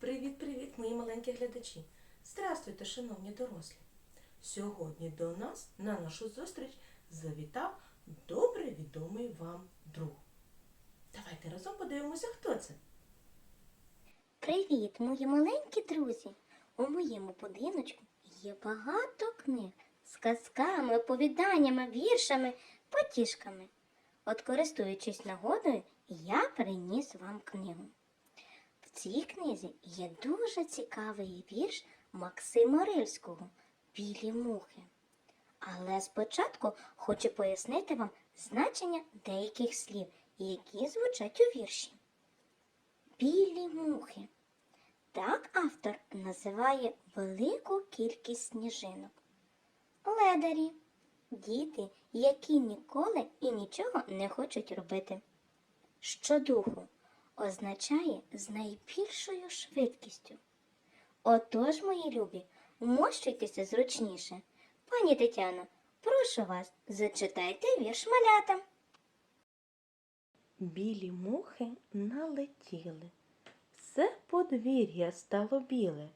Привіт-привіт, мої маленькі глядачі! Здравствуйте, шановні дорослі! Сьогодні до нас на нашу зустріч завітав добре відомий вам друг. Давайте разом подивимося, хто це. Привіт, мої маленькі друзі! У моєму будиночку є багато книг з казками, оповіданнями, віршами, потішками. От, користуючись нагодою, я приніс вам книгу. В цій книзі є дуже цікавий вірш Максима Рильського Білі мухи. Але спочатку хочу пояснити вам значення деяких слів, які звучать у вірші. Білі мухи. Так автор називає велику кількість сніжинок. Ледарі діти, які ніколи і нічого не хочуть робити. Щодуху означає з найбільшою швидкістю. Отож, мої любі, вмощуйтеся зручніше. Пані Тетяно, прошу вас, зачитайте вірш малятам. Білі мухи налетіли. Все подвір'я стало біле.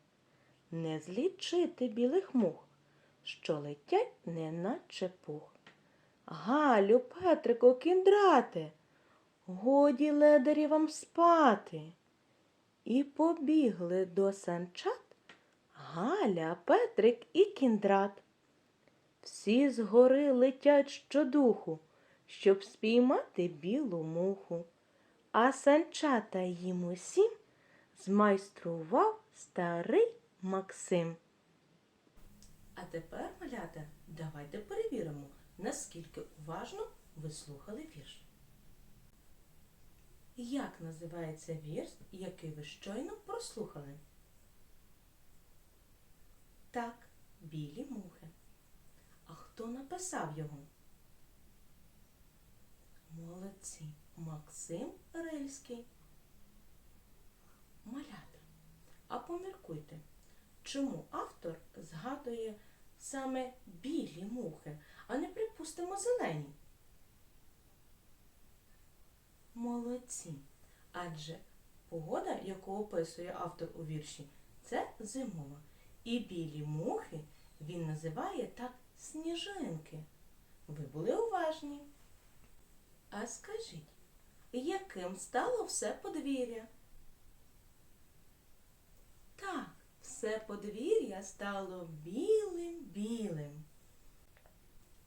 Не злічити білих мух, що летять, неначе пух. Галю, Петрику, кіндрате, годі ледарі вам спати. І побігли до санчат Галя, Петрик і кіндрат. Всі згори летять щодуху, щоб спіймати білу муху. А санчата їм усім змайстрував старий Максим. А тепер, малята, давайте перевіримо, наскільки уважно ви слухали вірш. Як називається вірш, який ви щойно прослухали? Так, білі мухи. А хто написав його? Молодці. Максим Рильський. Малята. А поміркуйте, чому автор згадує саме білі мухи, а не, припустимо, зелені? Молодці. Адже погода, яку описує автор у вірші, це зимова. І білі мухи він називає так сніжинки. Ви були уважні. А скажіть, яким стало все подвір'я? Так, все подвір'я стало білим-білим.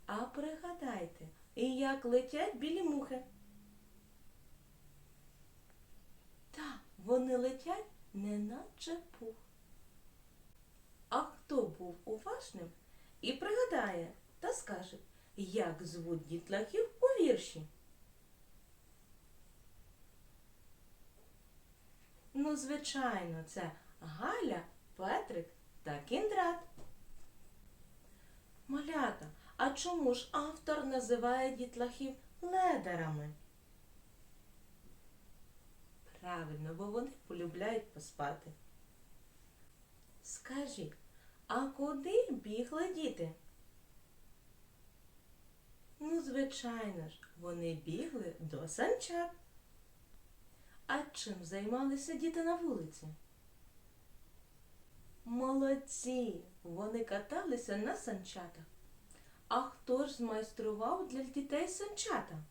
А пригадайте, як летять білі мухи? Так, вони летять неначе пух. А хто був уважним і пригадає та скаже, як звуть дітлахів у вірші? Ну, звичайно, це Галя, Петрик та Кіндрат. Малята, а чому ж автор називає дітлахів ледарами? Правильно, бо вони полюбляють поспати. Скажіть, а куди бігли діти? Ну, звичайно ж, вони бігли до санчат. А чим займалися діти на вулиці? Молодці! Вони каталися на санчатах. А хто ж змайстрував для дітей санчата?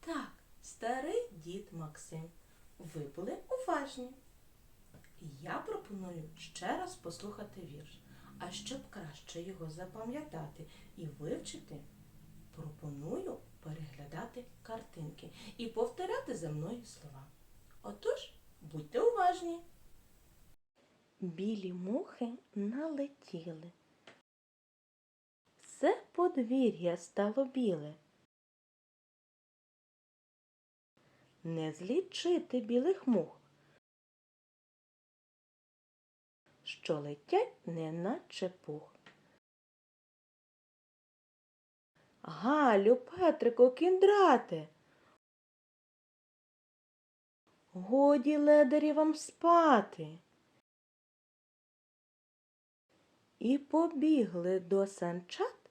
Так, старий дід Максим. Ви були уважні. Я пропоную ще раз послухати вірш. А щоб краще його запам'ятати і вивчити, пропоную переглядати картинки і повторяти за мною слова. Отож, будьте уважні. Білі мухи налетіли. Все подвір'я стало біле. Не злічити білих мух, що летять неначе пух. Галю, Петрику, кіндрате. Годі ледарі вам спати. І побігли до санчат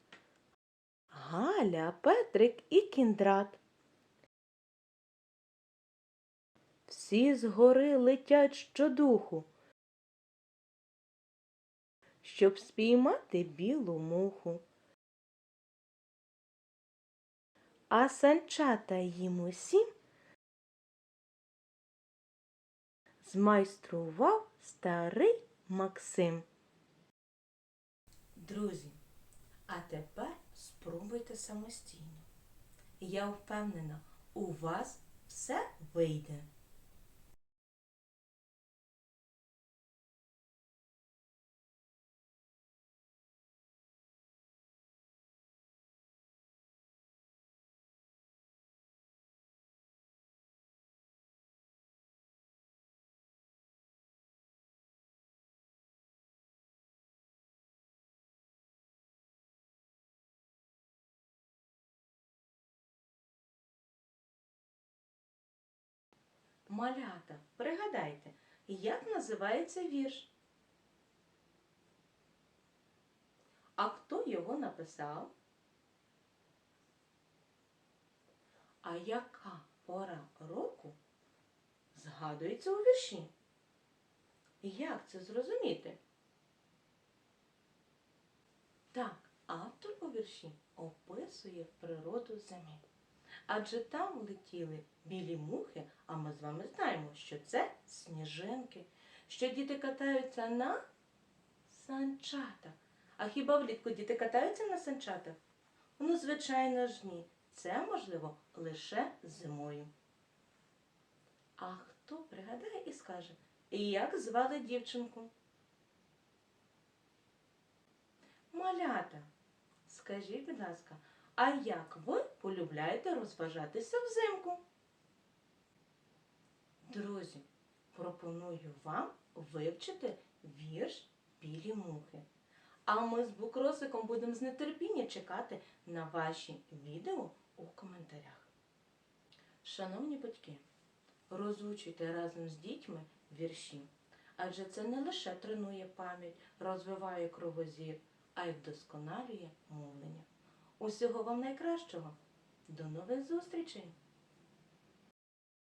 Галя, Петрик і кіндрат. Всі згори летять щодуху, щоб спіймати білу муху. А санчата їм усім змайстрував старий Максим. Друзі, а тепер спробуйте самостійно. Я впевнена, у вас все вийде. Малята, пригадайте, як називається вірш? А хто його написав? А яка пора року згадується у вірші? Як це зрозуміти? Так, автор у вірші описує природу землі. Адже там летіли білі мухи, а ми з вами знаємо, що це сніжинки, що діти катаються на санчатах. А хіба влітку діти катаються на санчатах? Ну, звичайно ж ні. Це можливо лише зимою. А хто пригадає і скаже, як звали дівчинку? Малята, скажіть, будь ласка, а як ви полюбляєте розважатися взимку? Друзі, пропоную вам вивчити вірш Білі мухи. А ми з Букросиком будемо з нетерпіння чекати на ваші відео у коментарях. Шановні батьки, розучуйте разом з дітьми вірші, адже це не лише тренує пам'ять, розвиває кровозір, а й вдосконалює мовлення. Усього вам найкращого. До нових зустрічей!